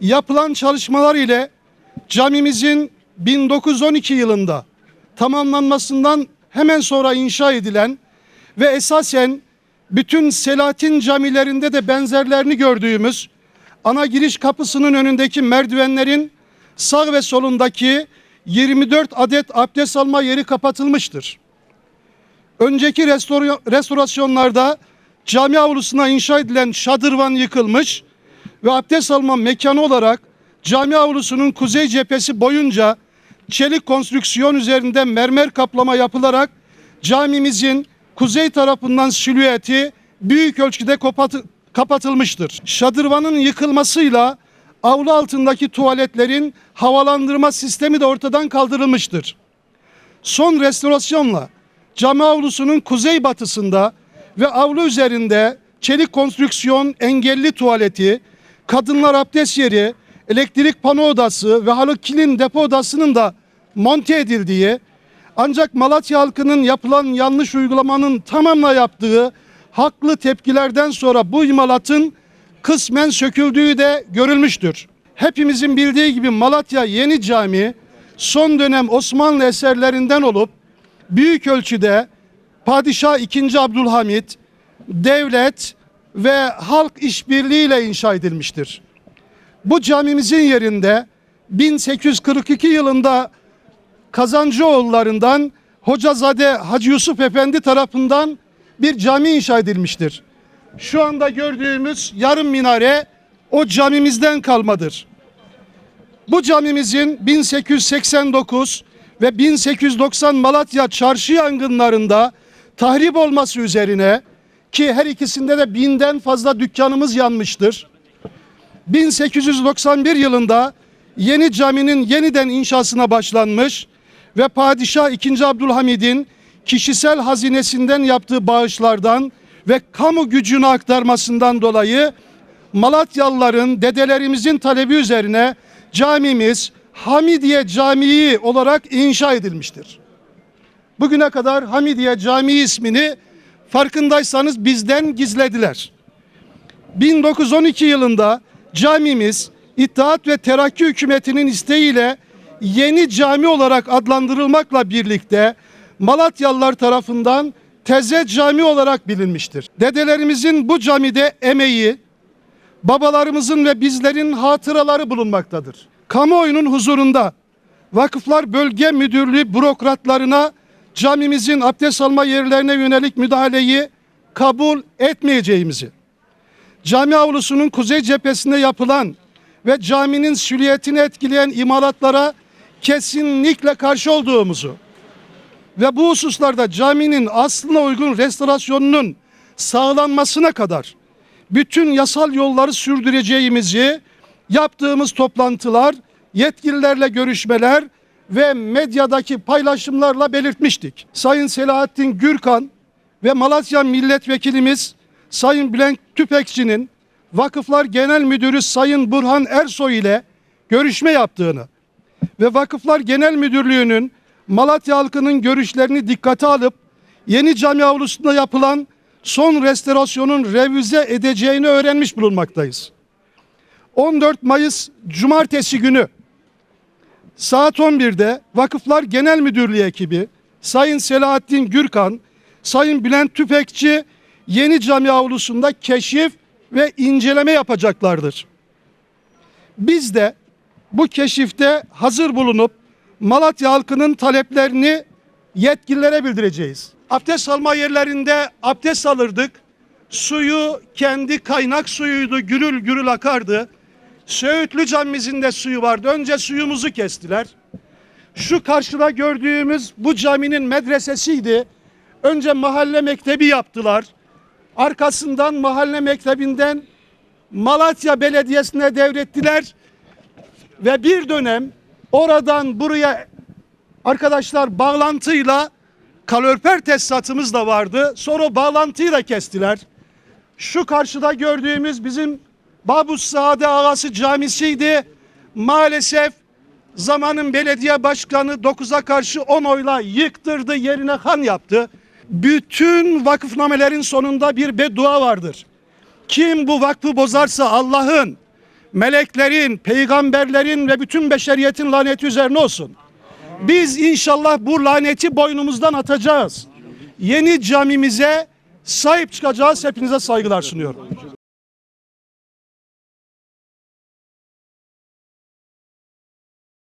yapılan çalışmalar ile camimizin 1912 yılında tamamlanmasından hemen sonra inşa edilen ve esasen bütün Selahattin camilerinde de benzerlerini gördüğümüz ana giriş kapısının önündeki merdivenlerin sağ ve solundaki 24 adet abdest alma yeri kapatılmıştır. Önceki restor- restorasyonlarda cami avlusuna inşa edilen şadırvan yıkılmış ve abdest alma mekanı olarak cami avlusunun kuzey cephesi boyunca çelik konstrüksiyon üzerinde mermer kaplama yapılarak camimizin kuzey tarafından silüeti büyük ölçüde kapatılmıştır. Şadırvanın yıkılmasıyla avlu altındaki tuvaletlerin havalandırma sistemi de ortadan kaldırılmıştır. Son restorasyonla cami avlusunun kuzey batısında ve avlu üzerinde çelik konstrüksiyon engelli tuvaleti, kadınlar abdest yeri, elektrik pano odası ve halı kilin depo odasının da monte edildiği ancak Malatya halkının yapılan yanlış uygulamanın tamamla yaptığı haklı tepkilerden sonra bu imalatın kısmen söküldüğü de görülmüştür. Hepimizin bildiği gibi Malatya Yeni Cami son dönem Osmanlı eserlerinden olup büyük ölçüde Padişah II. Abdülhamit, devlet ve halk işbirliğiyle inşa edilmiştir. Bu camimizin yerinde 1842 yılında Kazancıoğullarından Hocazade Hacı Yusuf Efendi tarafından bir cami inşa edilmiştir. Şu anda gördüğümüz yarım minare o camimizden kalmadır. Bu camimizin 1889 ve 1890 Malatya çarşı yangınlarında tahrip olması üzerine ki her ikisinde de binden fazla dükkanımız yanmıştır. 1891 yılında yeni caminin yeniden inşasına başlanmış ve Padişah II. Abdülhamid'in kişisel hazinesinden yaptığı bağışlardan ve kamu gücünü aktarmasından dolayı Malatyalıların dedelerimizin talebi üzerine camimiz Hamidiye Camii olarak inşa edilmiştir. Bugüne kadar Hamidiye Camii ismini farkındaysanız bizden gizlediler. 1912 yılında camimiz İttihat ve Terakki hükümetinin isteğiyle yeni cami olarak adlandırılmakla birlikte Malatyalılar tarafından Teze Cami olarak bilinmiştir. Dedelerimizin bu camide emeği, babalarımızın ve bizlerin hatıraları bulunmaktadır. Kamuoyunun huzurunda Vakıflar Bölge Müdürlüğü bürokratlarına camimizin abdest alma yerlerine yönelik müdahaleyi kabul etmeyeceğimizi, cami avlusunun kuzey cephesinde yapılan ve caminin süliyetini etkileyen imalatlara kesinlikle karşı olduğumuzu ve bu hususlarda caminin aslına uygun restorasyonunun sağlanmasına kadar bütün yasal yolları sürdüreceğimizi yaptığımız toplantılar, yetkililerle görüşmeler ve medyadaki paylaşımlarla belirtmiştik. Sayın Selahattin Gürkan ve Malatya Milletvekilimiz Sayın Bülent Tüpekçi'nin Vakıflar Genel Müdürü Sayın Burhan Ersoy ile görüşme yaptığını ve Vakıflar Genel Müdürlüğü'nün Malatya halkının görüşlerini dikkate alıp yeni cami avlusunda yapılan son restorasyonun revize edeceğini öğrenmiş bulunmaktayız. 14 Mayıs Cumartesi günü saat 11'de Vakıflar Genel Müdürlüğü ekibi Sayın Selahattin Gürkan, Sayın Bülent Tüfekçi yeni cami avlusunda keşif ve inceleme yapacaklardır. Biz de bu keşifte hazır bulunup Malatya halkının taleplerini yetkililere bildireceğiz. Abdest alma yerlerinde abdest alırdık. Suyu kendi kaynak suyuydu, gürül gürül akardı. Söğütlü camimizin de suyu vardı. Önce suyumuzu kestiler. Şu karşıda gördüğümüz bu caminin medresesiydi. Önce mahalle mektebi yaptılar. Arkasından mahalle mektebinden Malatya Belediyesi'ne devrettiler. Ve bir dönem oradan buraya arkadaşlar bağlantıyla kalorifer tesisatımız da vardı. Sonra bağlantıyı da kestiler. Şu karşıda gördüğümüz bizim Babu Saade Ağası Camisi'ydi. Maalesef zamanın belediye başkanı 9'a karşı 10 oyla yıktırdı, yerine han yaptı. Bütün vakıfnamelerin sonunda bir beddua vardır. Kim bu vakfı bozarsa Allah'ın meleklerin, peygamberlerin ve bütün beşeriyetin laneti üzerine olsun. Biz inşallah bu laneti boynumuzdan atacağız. Yeni camimize sahip çıkacağız. Hepinize saygılar sunuyorum.